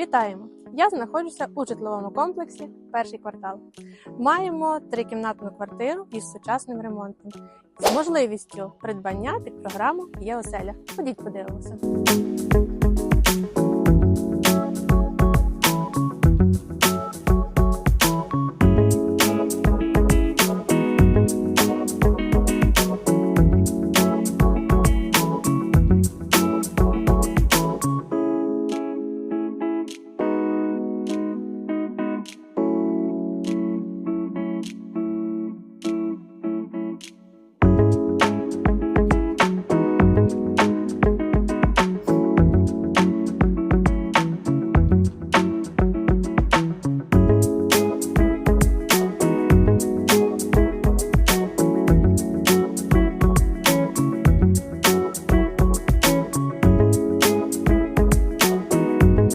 Вітаємо! Я знаходжуся у житловому комплексі перший квартал. Маємо трикімнатну квартиру із сучасним ремонтом з можливістю придбання під програму Є оселя. Ходіть, подивимося.